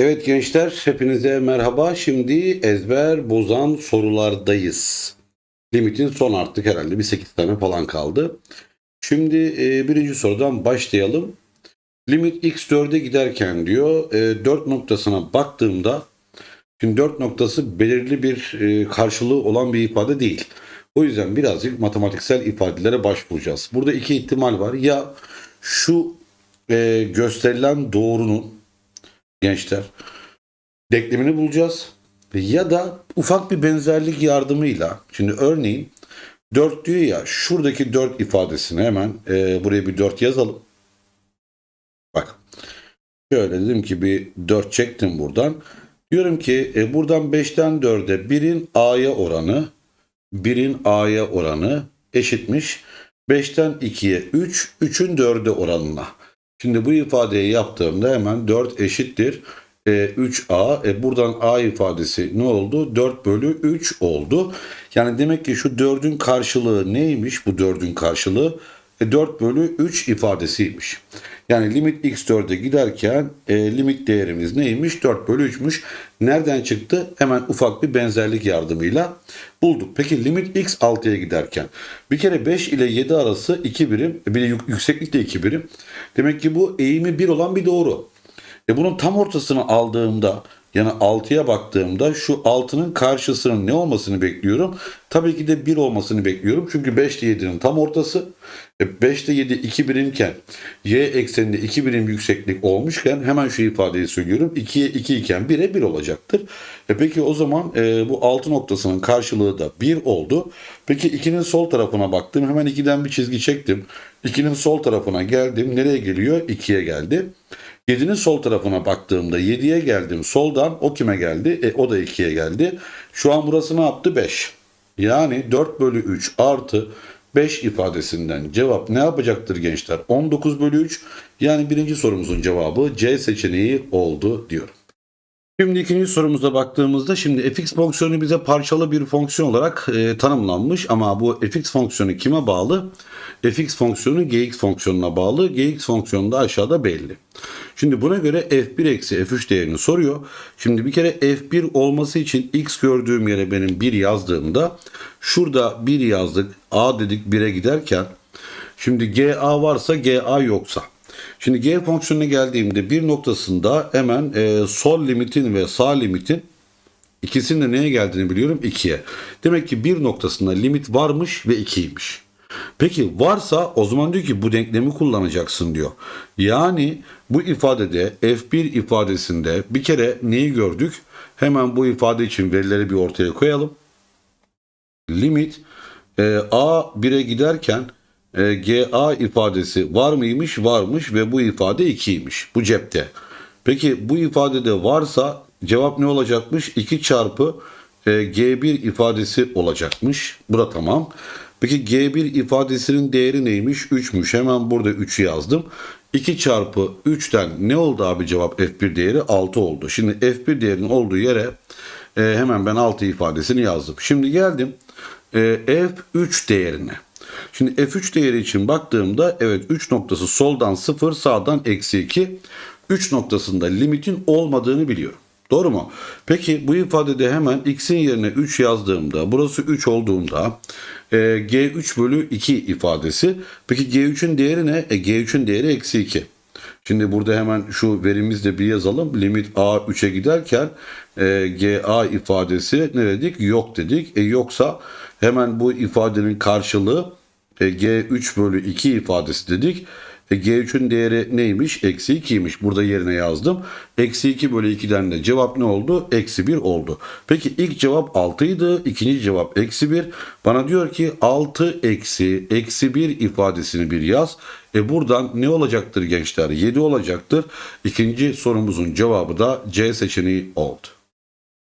Evet gençler hepinize merhaba. Şimdi ezber bozan sorulardayız. Limitin son artık herhalde bir 8 tane falan kaldı. Şimdi e, birinci sorudan başlayalım. Limit x4'e giderken diyor e, 4 noktasına baktığımda şimdi 4 noktası belirli bir e, karşılığı olan bir ifade değil. O yüzden birazcık matematiksel ifadelere başvuracağız. Burada iki ihtimal var. Ya şu e, gösterilen doğrunun gençler denklemini bulacağız. Ya da ufak bir benzerlik yardımıyla şimdi örneğin 4 diyor ya şuradaki 4 ifadesini hemen e, buraya bir 4 yazalım. Bak şöyle dedim ki bir 4 çektim buradan. Diyorum ki e, buradan 5'ten 4'e 1'in A'ya oranı 1'in A'ya oranı eşitmiş. 5'ten 2'ye 3, 3'ün 4'e oranına. Şimdi bu ifadeyi yaptığımda hemen 4 eşittir. E, 3a. E, buradan a ifadesi ne oldu? 4 bölü 3 oldu. Yani demek ki şu 4'ün karşılığı neymiş bu 4'ün karşılığı? E, 4 bölü 3 ifadesiymiş. Yani limit x4'e giderken e, limit değerimiz neymiş? 4 bölü 3'müş. Nereden çıktı? Hemen ufak bir benzerlik yardımıyla bulduk. Peki limit x 6'ya giderken bir kere 5 ile 7 arası 2 birim bir de yük- yükseklik de 2 birim. Demek ki bu eğimi 1 olan bir doğru. E bunun tam ortasını aldığımda yani 6'ya baktığımda şu 6'nın karşısının ne olmasını bekliyorum? Tabii ki de 1 olmasını bekliyorum. Çünkü 5 ile 7'nin tam ortası. E 5 ile 7 2 birimken y ekseninde 2 birim yükseklik olmuşken hemen şu ifadeyi söylüyorum. 2'ye 2 iken 1'e 1 olacaktır. E peki o zaman e, bu 6 noktasının karşılığı da 1 oldu. Peki 2'nin sol tarafına baktım. Hemen 2'den bir çizgi çektim. 2'nin sol tarafına geldim. Nereye geliyor? 2'ye geldi. 7'nin sol tarafına baktığımda 7'ye geldim. Soldan o kime geldi? E, o da 2'ye geldi. Şu an burası ne yaptı? 5. Yani 4 bölü 3 artı 5 ifadesinden cevap ne yapacaktır gençler? 19 bölü 3. Yani birinci sorumuzun cevabı C seçeneği oldu diyorum. Şimdi ikinci sorumuza baktığımızda şimdi fx fonksiyonu bize parçalı bir fonksiyon olarak e, tanımlanmış ama bu fx fonksiyonu kime bağlı? fx fonksiyonu gx fonksiyonuna bağlı. gx fonksiyonu da aşağıda belli. Şimdi buna göre f1 eksi f3 değerini soruyor. Şimdi bir kere f1 olması için x gördüğüm yere benim 1 yazdığımda şurada 1 yazdık a dedik 1'e giderken şimdi ga varsa ga yoksa Şimdi g fonksiyonuna geldiğimde bir noktasında hemen e, sol limitin ve sağ limitin ikisinin de neye geldiğini biliyorum 2'ye. Demek ki bir noktasında limit varmış ve 2'ymiş. Peki varsa o zaman diyor ki bu denklemi kullanacaksın diyor. Yani bu ifadede f1 ifadesinde bir kere neyi gördük? Hemen bu ifade için verileri bir ortaya koyalım. Limit e, a 1'e giderken e, GA ifadesi var mıymış? Varmış ve bu ifade 2'ymiş. Bu cepte. Peki bu ifadede varsa cevap ne olacakmış? 2 çarpı e, G1 ifadesi olacakmış. Bura tamam. Peki G1 ifadesinin değeri neymiş? 3'müş. Hemen burada 3'ü yazdım. 2 çarpı 3'ten ne oldu abi cevap F1 değeri? 6 oldu. Şimdi F1 değerinin olduğu yere e, hemen ben 6 ifadesini yazdım. Şimdi geldim e, F3 değerine. Şimdi F3 değeri için baktığımda evet 3 noktası soldan 0 sağdan eksi 2. 3 noktasında limitin olmadığını biliyorum. Doğru mu? Peki bu ifadede hemen x'in yerine 3 yazdığımda burası 3 olduğunda e, g3 bölü 2 ifadesi. Peki g3'ün değeri ne? E, g3'ün değeri eksi 2. Şimdi burada hemen şu verimizde bir yazalım. Limit a 3'e giderken e, ga ifadesi ne dedik? Yok dedik. E, yoksa hemen bu ifadenin karşılığı G3 bölü 2 ifadesi dedik. E, G3'ün değeri neymiş? Eksi 2'ymiş. Burada yerine yazdım. Eksi 2 bölü 2'den de cevap ne oldu? Eksi 1 oldu. Peki ilk cevap 6 idi. ikinci cevap eksi 1. Bana diyor ki 6 eksi eksi 1 ifadesini bir yaz. E buradan ne olacaktır gençler? 7 olacaktır. İkinci sorumuzun cevabı da C seçeneği oldu.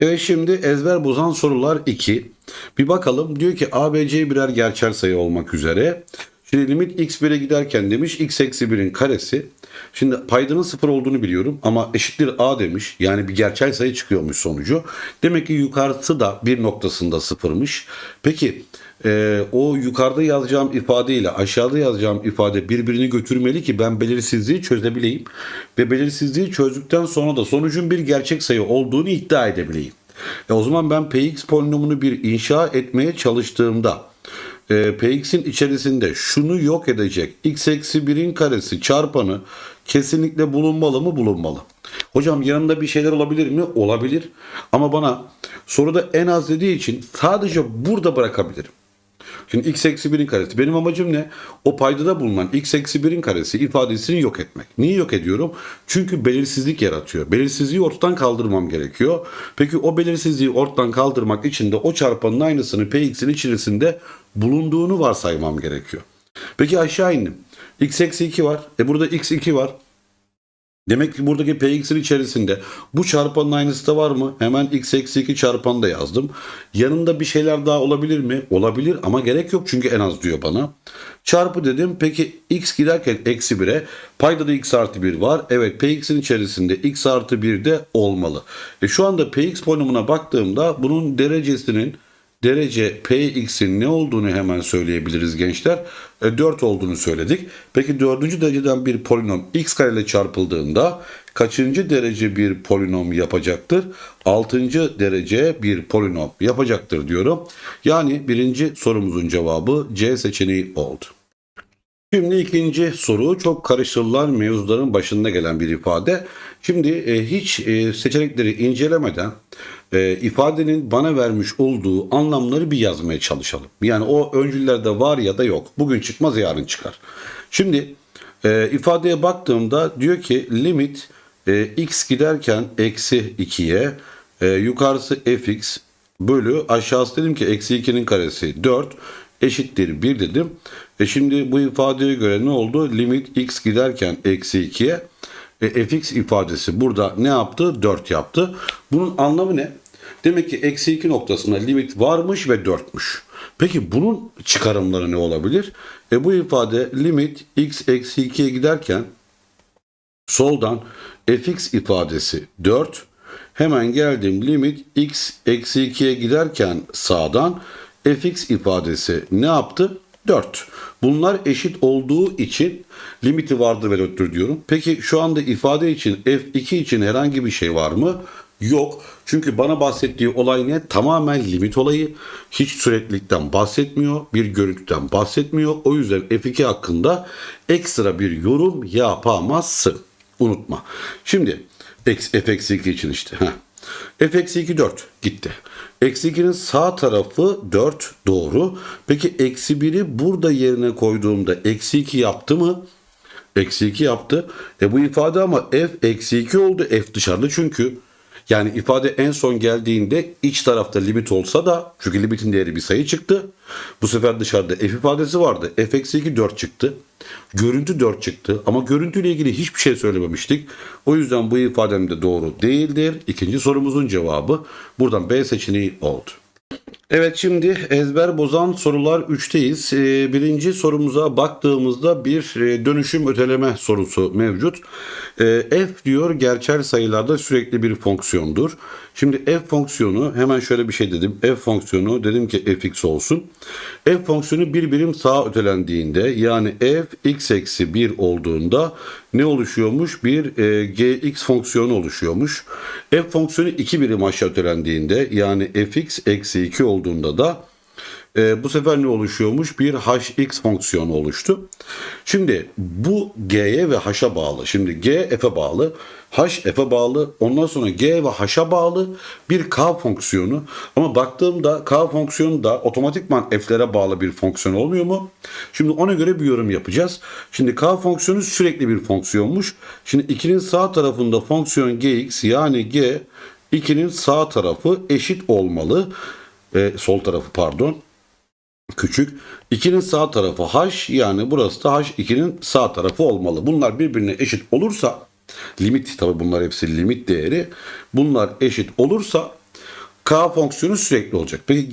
Evet şimdi ezber bozan sorular 2. Bir bakalım diyor ki ABC birer gerçel sayı olmak üzere. Şimdi limit x1'e giderken demiş x eksi 1'in karesi Şimdi paydanın sıfır olduğunu biliyorum ama eşittir a demiş. Yani bir gerçel sayı çıkıyormuş sonucu. Demek ki yukarısı da bir noktasında sıfırmış. Peki e, o yukarıda yazacağım ifade ile aşağıda yazacağım ifade birbirini götürmeli ki ben belirsizliği çözebileyim. Ve belirsizliği çözdükten sonra da sonucun bir gerçek sayı olduğunu iddia edebileyim. E o zaman ben px polinomunu bir inşa etmeye çalıştığımda e, px'in içerisinde şunu yok edecek x eksi 1'in karesi çarpanı kesinlikle bulunmalı mı bulunmalı. Hocam yanında bir şeyler olabilir mi? Olabilir. Ama bana soruda en az dediği için sadece burada bırakabilirim. Şimdi x eksi 1'in karesi. Benim amacım ne? O paydada bulunan x eksi 1'in karesi ifadesini yok etmek. Niye yok ediyorum? Çünkü belirsizlik yaratıyor. Belirsizliği ortadan kaldırmam gerekiyor. Peki o belirsizliği ortadan kaldırmak için de o çarpanın aynısını px'in içerisinde bulunduğunu varsaymam gerekiyor. Peki aşağı indim. x eksi 2 var. E burada x2 var. Demek ki buradaki px'in içerisinde bu çarpanın aynısı da var mı? Hemen x eksi 2 çarpanı da yazdım. Yanında bir şeyler daha olabilir mi? Olabilir ama gerek yok çünkü en az diyor bana. Çarpı dedim. Peki x giderken eksi 1'e payda da x artı 1 var. Evet px'in içerisinde x artı 1 de olmalı. E şu anda px polinomuna baktığımda bunun derecesinin derece px'in ne olduğunu hemen söyleyebiliriz gençler. E, 4 olduğunu söyledik. Peki dördüncü dereceden bir polinom x kare ile çarpıldığında kaçıncı derece bir polinom yapacaktır? Altıncı derece bir polinom yapacaktır diyorum. Yani birinci sorumuzun cevabı C seçeneği oldu. Şimdi ikinci soru çok karıştırılan mevzuların başında gelen bir ifade. Şimdi e, hiç e, seçenekleri incelemeden e, ifadenin bana vermiş olduğu anlamları bir yazmaya çalışalım. Yani o öncüllerde var ya da yok. Bugün çıkmaz yarın çıkar. Şimdi e, ifadeye baktığımda diyor ki limit e, x giderken eksi 2'ye e, yukarısı fx bölü aşağısı dedim ki eksi 2'nin karesi 4 eşittir 1 dedim. E şimdi bu ifadeye göre ne oldu? Limit x giderken eksi 2'ye e, fx ifadesi burada ne yaptı? 4 yaptı. Bunun anlamı ne? Demek ki eksi 2 noktasında limit varmış ve 4'müş. Peki bunun çıkarımları ne olabilir? E bu ifade limit x eksi 2'ye giderken soldan fx ifadesi 4. Hemen geldim limit x eksi 2'ye giderken sağdan fx ifadesi ne yaptı? 4. Bunlar eşit olduğu için limiti vardır ve 4'tür diyorum. Peki şu anda ifade için f2 için herhangi bir şey var mı? Yok. Çünkü bana bahsettiği olay ne? Tamamen limit olayı. Hiç süreklilikten bahsetmiyor. Bir görüntüden bahsetmiyor. O yüzden F2 hakkında ekstra bir yorum yapamazsın. Unutma. Şimdi f-2 için işte. Heh. F-2 4 gitti. Eksi 2'nin sağ tarafı 4 doğru. Peki eksi 1'i burada yerine koyduğumda eksi 2 yaptı mı? Eksi 2 yaptı. E bu ifade ama f eksi 2 oldu. F dışarıda çünkü. Yani ifade en son geldiğinde iç tarafta limit olsa da çünkü limitin değeri bir sayı çıktı. Bu sefer dışarıda f ifadesi vardı. f eksi 2 4 çıktı. Görüntü 4 çıktı ama görüntüyle ilgili hiçbir şey söylememiştik. O yüzden bu ifadem de doğru değildir. İkinci sorumuzun cevabı buradan B seçeneği oldu. Evet şimdi ezber bozan sorular 3'teyiz. Ee, birinci sorumuza baktığımızda bir e, dönüşüm öteleme sorusu mevcut. Ee, f diyor gerçel sayılarda sürekli bir fonksiyondur. Şimdi f fonksiyonu hemen şöyle bir şey dedim. f fonksiyonu dedim ki fx olsun. f fonksiyonu bir birim sağa ötelendiğinde yani f x eksi 1 olduğunda ne oluşuyormuş? Bir e, gx fonksiyonu oluşuyormuş. f fonksiyonu iki birim aşağı ötelendiğinde yani fx eksi 2 olduğunda da e, bu sefer ne oluşuyormuş? Bir hx fonksiyonu oluştu. Şimdi bu g'ye ve h'a bağlı. Şimdi g f'e bağlı. h f'e bağlı. Ondan sonra g ve h'a bağlı bir k fonksiyonu. Ama baktığımda k fonksiyonu da otomatikman f'lere bağlı bir fonksiyon olmuyor mu? Şimdi ona göre bir yorum yapacağız. Şimdi k fonksiyonu sürekli bir fonksiyonmuş. Şimdi 2'nin sağ tarafında fonksiyon gx yani g 2'nin sağ tarafı eşit olmalı. E, sol tarafı pardon küçük. 2'nin sağ tarafı h yani burası da h2'nin sağ tarafı olmalı. Bunlar birbirine eşit olursa limit tabi bunlar hepsi limit değeri. Bunlar eşit olursa k fonksiyonu sürekli olacak. Peki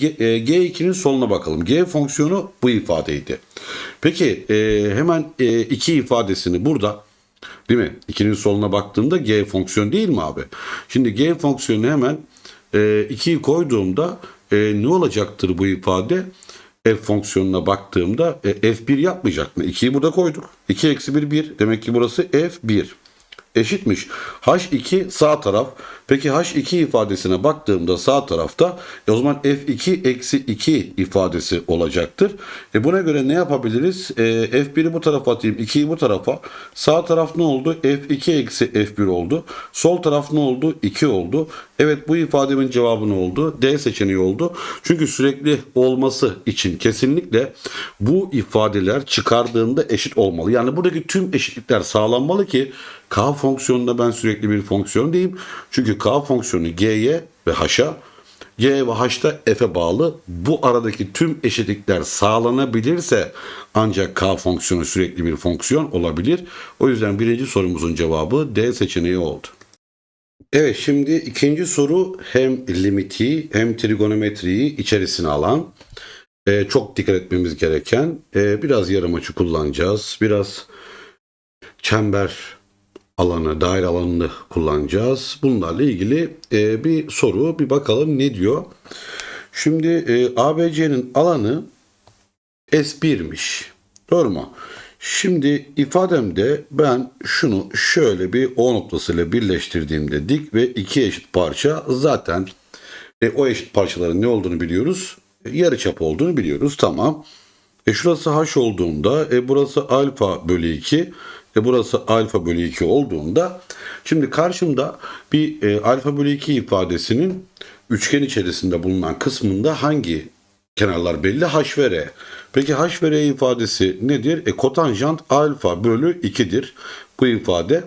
G, 2'nin e, soluna bakalım. G fonksiyonu bu ifadeydi. Peki e, hemen e, iki ifadesini burada Değil mi? İkinin soluna baktığımda G fonksiyon değil mi abi? Şimdi G fonksiyonu hemen e, 2'yi koyduğumda e, ne olacaktır bu ifade? F fonksiyonuna baktığımda e, F1 yapmayacak mı? 2'yi burada koyduk. 2 eksi 1 1. Demek ki burası F1 eşitmiş. H2 sağ taraf. Peki H2 ifadesine baktığımda sağ tarafta e o zaman F2 eksi 2 ifadesi olacaktır. E buna göre ne yapabiliriz? E, F1'i bu tarafa atayım, 2'yi bu tarafa. Sağ taraf ne oldu? F2 eksi F1 oldu. Sol taraf ne oldu? 2 oldu. Evet bu ifademin cevabı ne oldu? D seçeneği oldu. Çünkü sürekli olması için kesinlikle bu ifadeler çıkardığında eşit olmalı. Yani buradaki tüm eşitlikler sağlanmalı ki K fonksiyonunda ben sürekli bir fonksiyon diyeyim. Çünkü K fonksiyonu G'ye ve H'a G ve H'da F'e bağlı. Bu aradaki tüm eşitlikler sağlanabilirse ancak K fonksiyonu sürekli bir fonksiyon olabilir. O yüzden birinci sorumuzun cevabı D seçeneği oldu. Evet şimdi ikinci soru hem limiti hem trigonometriyi içerisine alan e, çok dikkat etmemiz gereken e, biraz yarım açı kullanacağız. Biraz çember alanı, daire alanını kullanacağız. Bunlarla ilgili e, bir soru, bir bakalım ne diyor. Şimdi e, ABC'nin alanı S1'miş. Doğru mu? Şimdi ifademde ben şunu şöyle bir O noktasıyla birleştirdiğimde dik ve iki eşit parça zaten e, o eşit parçaların ne olduğunu biliyoruz. E, yarıçap olduğunu biliyoruz. Tamam. E şurası H olduğunda e burası alfa bölü 2 e burası alfa bölü 2 olduğunda şimdi karşımda bir e, alfa bölü 2 ifadesinin üçgen içerisinde bulunan kısmında hangi kenarlar belli? H ve R. Peki H ve R ifadesi nedir? E kotanjant alfa bölü 2'dir. Bu ifade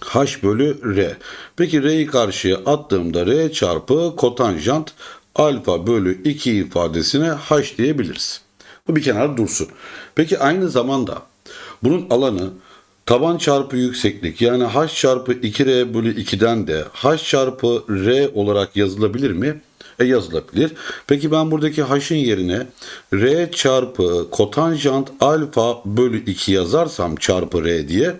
H bölü R. Peki R'yi karşıya attığımda R çarpı kotanjant alfa bölü 2 ifadesine H diyebiliriz. Bu bir kenara dursun. Peki aynı zamanda bunun alanı taban çarpı yükseklik yani h çarpı 2r bölü 2'den de h çarpı r olarak yazılabilir mi? E yazılabilir. Peki ben buradaki h'ın yerine r çarpı kotanjant alfa bölü 2 yazarsam çarpı r diye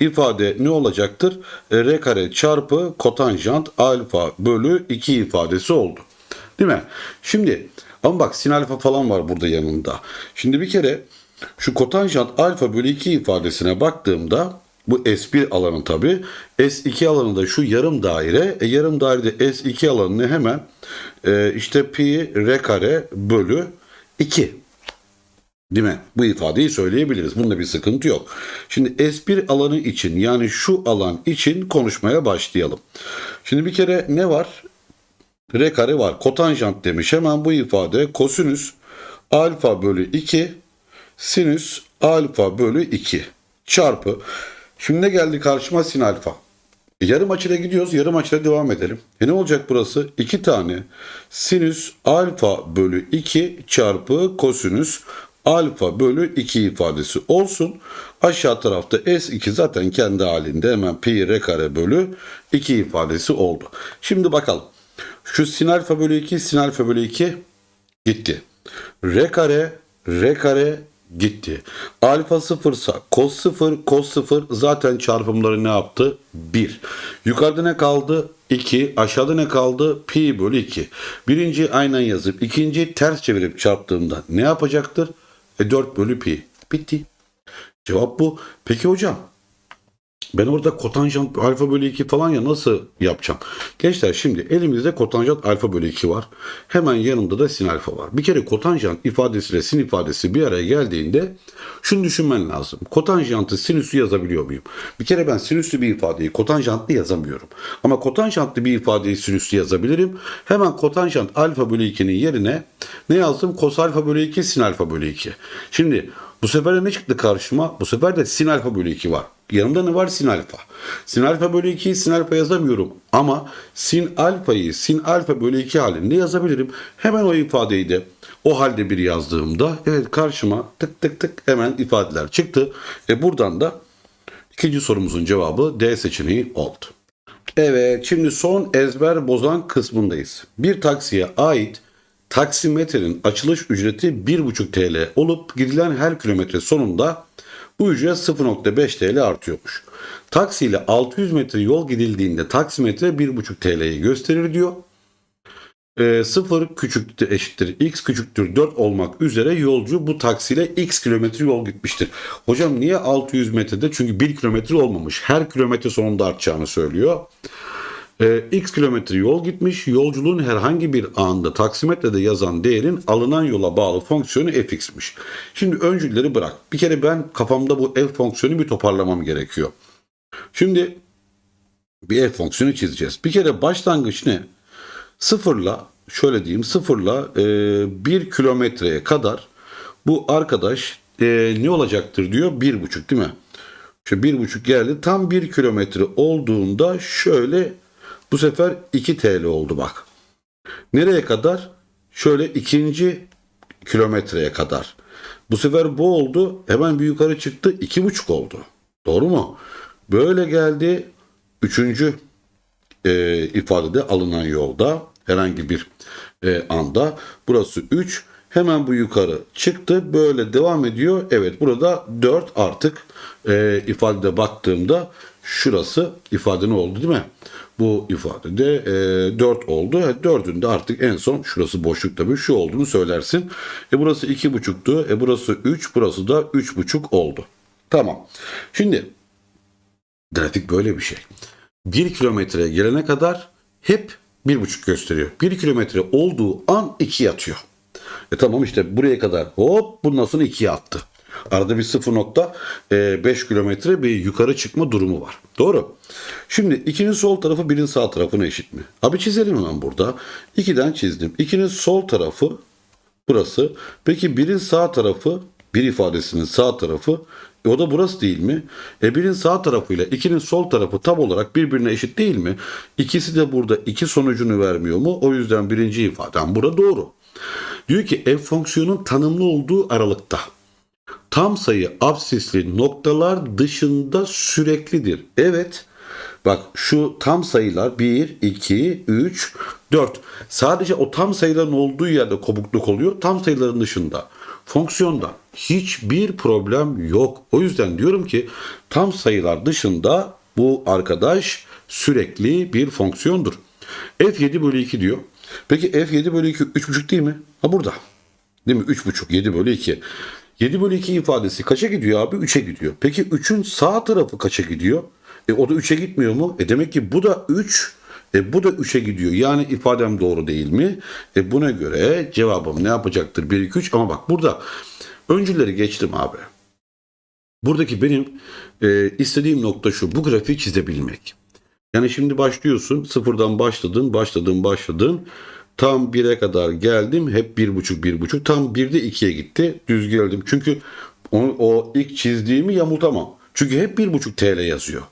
ifade ne olacaktır? E, r kare çarpı kotanjant alfa bölü 2 ifadesi oldu. Değil mi? Şimdi ama bak sin alfa falan var burada yanında. Şimdi bir kere şu kotanjant alfa bölü 2 ifadesine baktığımda bu S1 alanı tabi. S2 alanında şu yarım daire. E, yarım dairede S2 alanını hemen e, işte pi r kare bölü 2. Değil mi? Bu ifadeyi söyleyebiliriz. Bunda bir sıkıntı yok. Şimdi S1 alanı için yani şu alan için konuşmaya başlayalım. Şimdi bir kere ne var? R kare var. Kotanjant demiş. Hemen bu ifade kosinüs alfa bölü 2 sinüs alfa bölü 2 çarpı. Şimdi ne geldi karşıma sin alfa. E, yarım açıyla gidiyoruz. Yarım açıyla devam edelim. E ne olacak burası? 2 tane sinüs alfa bölü 2 çarpı kosinüs alfa bölü 2 ifadesi olsun. Aşağı tarafta S2 zaten kendi halinde hemen pi r kare bölü 2 ifadesi oldu. Şimdi bakalım. Şu sin alfa bölü 2 sin alfa bölü 2 gitti. R kare R kare gitti. Alfa sıfırsa cos sıfır, cos sıfır zaten çarpımları ne yaptı? 1. Yukarıda ne kaldı? 2. Aşağıda ne kaldı? Pi bölü 2. Birinci aynen yazıp ikinci ters çevirip çarptığımda ne yapacaktır? E 4 bölü pi. Bitti. Cevap bu. Peki hocam ben orada kotanjant alfa bölü 2 falan ya nasıl yapacağım? Gençler şimdi elimizde kotanjant alfa bölü 2 var. Hemen yanında da sin alfa var. Bir kere kotanjant ifadesiyle sin ifadesi bir araya geldiğinde şunu düşünmen lazım. Kotanjantı sinüsü yazabiliyor muyum? Bir kere ben sinüslü bir ifadeyi kotanjantlı yazamıyorum. Ama kotanjantlı bir ifadeyi sinüslü yazabilirim. Hemen kotanjant alfa bölü 2'nin yerine ne yazdım? Kos alfa bölü 2 sin alfa bölü 2. Şimdi bu sefer de ne çıktı karşıma? Bu sefer de sin alfa bölü 2 var. Yanımda ne var? Sin alfa. Sin alfa bölü 2'yi sin alfa yazamıyorum. Ama sin alfayı sin alfa bölü 2 halinde yazabilirim. Hemen o ifadeyi de o halde bir yazdığımda evet karşıma tık tık tık hemen ifadeler çıktı. E buradan da ikinci sorumuzun cevabı D seçeneği oldu. Evet şimdi son ezber bozan kısmındayız. Bir taksiye ait taksimetrenin açılış ücreti 1,5 TL olup gidilen her kilometre sonunda bu ücret 0.5 TL artıyormuş. Taksi ile 600 metre yol gidildiğinde taksimetre 1,5 TL'yi gösterir diyor. E, 0 küçüktür eşittir x küçüktür 4 olmak üzere yolcu bu taksiyle x kilometre yol gitmiştir. Hocam niye 600 metrede? Çünkü 1 kilometre olmamış. Her kilometre sonunda artacağını söylüyor. E, x kilometre yol gitmiş. Yolculuğun herhangi bir anında taksimetrede yazan değerin alınan yola bağlı fonksiyonu fx'miş. Şimdi öncülleri bırak. Bir kere ben kafamda bu f fonksiyonu bir toparlamam gerekiyor. Şimdi bir f fonksiyonu çizeceğiz. Bir kere başlangıç ne? Sıfırla şöyle diyeyim sıfırla e, bir kilometreye kadar bu arkadaş e, ne olacaktır diyor bir buçuk değil mi? Şu bir buçuk geldi tam bir kilometre olduğunda şöyle bu sefer 2 TL oldu bak. Nereye kadar? Şöyle ikinci kilometreye kadar. Bu sefer bu oldu. Hemen bir yukarı çıktı. iki buçuk oldu. Doğru mu? Böyle geldi. Üçüncü e, ifadede alınan yolda herhangi bir e, anda burası 3 hemen bu yukarı çıktı böyle devam ediyor evet burada 4 artık e, ifadede baktığımda şurası ifade ne oldu değil mi bu ifadede e, 4 oldu. 4'ün de artık en son şurası boşluk tabii şu olduğunu söylersin. E burası 2,5'tu. E burası 3. Burası da 3,5 oldu. Tamam. Şimdi grafik böyle bir şey. 1 kilometreye gelene kadar hep 1,5 gösteriyor. 1 kilometre olduğu an 2 atıyor. E tamam işte buraya kadar hop bundan sonra 2'ye attı. Arada bir 0.5 kilometre bir yukarı çıkma durumu var. Doğru. Şimdi 2'nin sol tarafı 1'in sağ tarafına eşit mi? Abi çizelim hemen burada. 2'den çizdim. 2'nin sol tarafı burası. Peki 1'in sağ tarafı bir ifadesinin sağ tarafı e o da burası değil mi? E 1'in sağ tarafıyla 2'nin sol tarafı tam olarak birbirine eşit değil mi? İkisi de burada iki sonucunu vermiyor mu? O yüzden birinci ifadem burada doğru. Diyor ki f fonksiyonun tanımlı olduğu aralıkta tam sayı absisli noktalar dışında süreklidir. Evet. Bak şu tam sayılar 1, 2, 3, 4. Sadece o tam sayıların olduğu yerde kopukluk oluyor. Tam sayıların dışında. Fonksiyonda hiçbir problem yok. O yüzden diyorum ki tam sayılar dışında bu arkadaş sürekli bir fonksiyondur. f7 bölü 2 diyor. Peki f7 bölü 2 3,5 değil mi? Ha burada. Değil mi? 3,5 7 bölü 2. 7 bölü 2 ifadesi kaça gidiyor abi? 3'e gidiyor. Peki 3'ün sağ tarafı kaça gidiyor? E o da 3'e gitmiyor mu? E demek ki bu da 3. E bu da 3'e gidiyor. Yani ifadem doğru değil mi? E buna göre cevabım ne yapacaktır? 1, 2, 3. Ama bak burada öncüleri geçtim abi. Buradaki benim e, istediğim nokta şu. Bu grafiği çizebilmek. Yani şimdi başlıyorsun. Sıfırdan başladın, başladın, başladın. Tam 1'e kadar geldim. Hep 1.5 1.5. Tam 1'de 2'ye gitti. Düz geldim. Çünkü o, o ilk çizdiğimi yamultamam. Çünkü hep 1.5 TL yazıyor.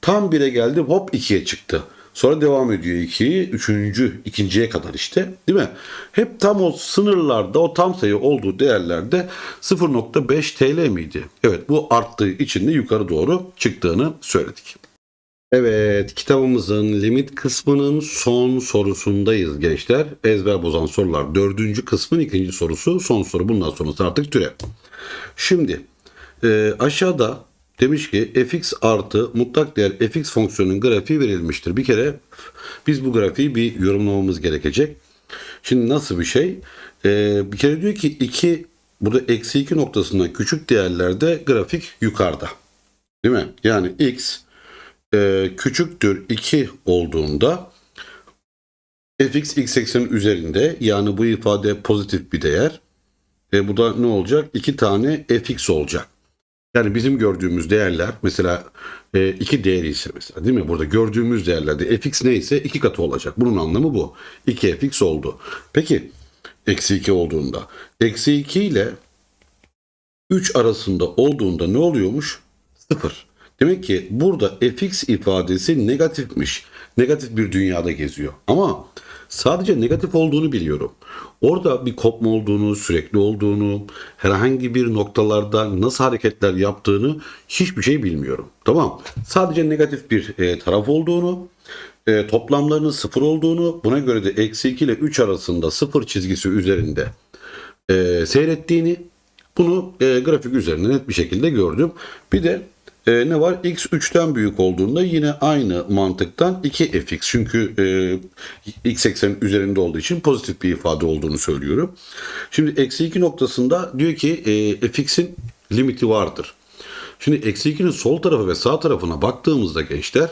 Tam 1'e geldim hop 2'ye çıktı. Sonra devam ediyor 2'yi. Üçüncü, ikinciye kadar işte. Değil mi? Hep tam o sınırlarda, o tam sayı olduğu değerlerde 0.5 TL miydi? Evet bu arttığı için de yukarı doğru çıktığını söyledik. Evet, kitabımızın limit kısmının son sorusundayız gençler. Ezber bozan sorular. Dördüncü kısmın ikinci sorusu. Son soru. Bundan sonrası artık türev. Şimdi e, aşağıda demiş ki fx artı mutlak değer fx fonksiyonunun grafiği verilmiştir. Bir kere biz bu grafiği bir yorumlamamız gerekecek. Şimdi nasıl bir şey? E, bir kere diyor ki 2 burada eksi 2 noktasından küçük değerlerde grafik yukarıda. Değil mi? Yani x e, küçüktür 2 olduğunda fx x eksenin üzerinde yani bu ifade pozitif bir değer. E, bu da ne olacak? 2 tane fx olacak. Yani bizim gördüğümüz değerler mesela e, iki değeri ise mesela değil mi? Burada gördüğümüz değerlerde fx neyse iki katı olacak. Bunun anlamı bu. 2 fx oldu. Peki eksi 2 olduğunda eksi 2 ile 3 arasında olduğunda ne oluyormuş? 0. Demek ki burada fx ifadesi negatifmiş. Negatif bir dünyada geziyor. Ama sadece negatif olduğunu biliyorum. Orada bir kopma olduğunu, sürekli olduğunu, herhangi bir noktalarda nasıl hareketler yaptığını hiçbir şey bilmiyorum. Tamam. Sadece negatif bir e, taraf olduğunu, e, toplamlarının sıfır olduğunu buna göre de eksi 2 ile 3 arasında sıfır çizgisi üzerinde e, seyrettiğini bunu e, grafik üzerinde net bir şekilde gördüm. Bir de e, ne var? X 3'ten büyük olduğunda yine aynı mantıktan 2fx. Çünkü e, x eksenin üzerinde olduğu için pozitif bir ifade olduğunu söylüyorum. Şimdi eksi 2 noktasında diyor ki e, fx'in limiti vardır. Şimdi eksi 2'nin sol tarafı ve sağ tarafına baktığımızda gençler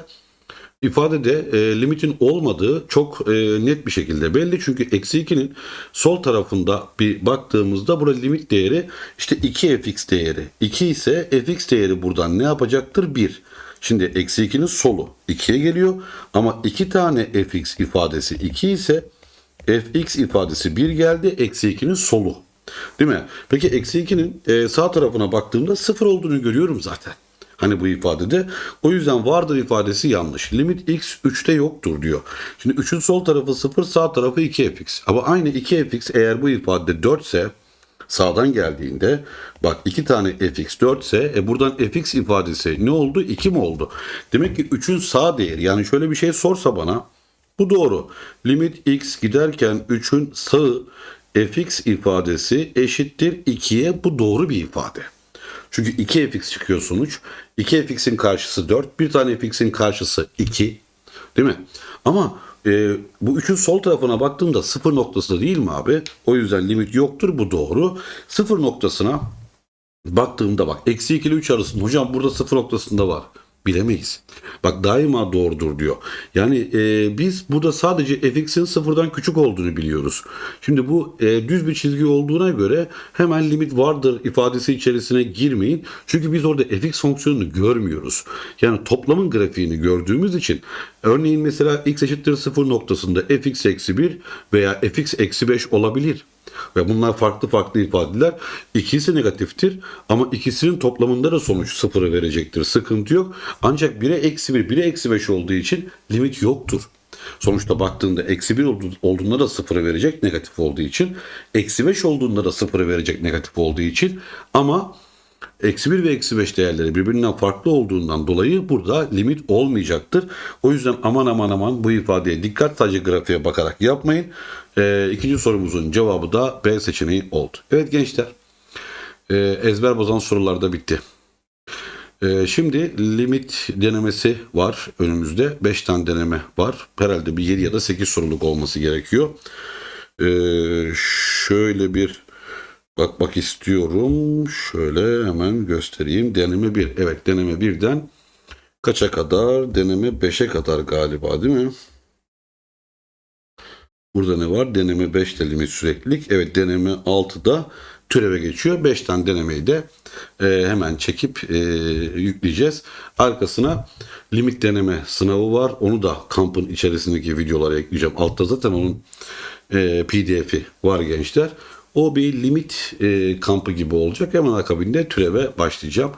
ifadede e, limitin olmadığı çok e, net bir şekilde belli. Çünkü eksi 2'nin sol tarafında bir baktığımızda burada limit değeri işte 2fx değeri. 2 ise fx değeri buradan ne yapacaktır? 1. Şimdi eksi 2'nin solu 2'ye geliyor ama 2 tane fx ifadesi 2 ise fx ifadesi 1 geldi. Eksi 2'nin solu. Değil mi? Peki eksi 2'nin e, sağ tarafına baktığımda 0 olduğunu görüyorum zaten. Hani bu ifadede. O yüzden vardır ifadesi yanlış. Limit x 3'te yoktur diyor. Şimdi 3'ün sol tarafı 0 sağ tarafı 2fx. Ama aynı 2fx eğer bu ifadede 4 ise sağdan geldiğinde bak iki tane fx 4 ise e buradan fx ifadesi ne oldu? 2 mi oldu? Demek ki 3'ün sağ değeri yani şöyle bir şey sorsa bana bu doğru. Limit x giderken 3'ün sağı fx ifadesi eşittir 2'ye bu doğru bir ifade. Çünkü 2fx çıkıyor sonuç. 2fx'in karşısı 4. Bir tane fx'in karşısı 2. Değil mi? Ama e, bu üçün sol tarafına baktığımda sıfır noktası değil mi abi? O yüzden limit yoktur bu doğru. Sıfır noktasına baktığımda bak eksi 2 ile 3 arasında hocam burada sıfır noktasında var. Bilemeyiz. Bak daima doğrudur diyor. Yani e, biz burada sadece fx'in sıfırdan küçük olduğunu biliyoruz. Şimdi bu e, düz bir çizgi olduğuna göre hemen limit vardır ifadesi içerisine girmeyin. Çünkü biz orada fx fonksiyonunu görmüyoruz. Yani toplamın grafiğini gördüğümüz için örneğin mesela x eşittir sıfır noktasında fx eksi 1 veya fx eksi 5 olabilir. Ve bunlar farklı farklı ifadeler. İkisi negatiftir ama ikisinin toplamında da sonuç sıfırı verecektir. Sıkıntı yok. Ancak 1'e eksi 1, 1'e eksi 5 olduğu için limit yoktur. Sonuçta baktığında eksi 1 olduğunda da sıfırı verecek negatif olduğu için. Eksi 5 olduğunda da sıfırı verecek negatif olduğu için. Ama Eksi 1 ve eksi 5 değerleri birbirinden farklı olduğundan dolayı burada limit olmayacaktır. O yüzden aman aman aman bu ifadeye dikkat sadece grafiğe bakarak yapmayın. Ee, ikinci sorumuzun cevabı da B seçeneği oldu. Evet gençler e, ezber bozan sorular da bitti. E, şimdi limit denemesi var önümüzde. 5 tane deneme var. Herhalde bir 7 ya da 8 soruluk olması gerekiyor. E, şöyle bir bakmak istiyorum. Şöyle hemen göstereyim. Deneme 1. Evet deneme 1'den kaça kadar? Deneme 5'e kadar galiba değil mi? Burada ne var? Deneme 5 de limit süreklilik. Evet deneme 6'da türeve geçiyor. 5 tane denemeyi de e, hemen çekip e, yükleyeceğiz. Arkasına limit deneme sınavı var. Onu da kampın içerisindeki videolara ekleyeceğim. Altta zaten onun e, pdf'i var gençler. O bir limit e, kampı gibi olacak. Hemen akabinde türeve başlayacağım.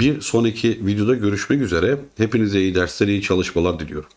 Bir sonraki videoda görüşmek üzere. Hepinize iyi dersler, iyi çalışmalar diliyorum.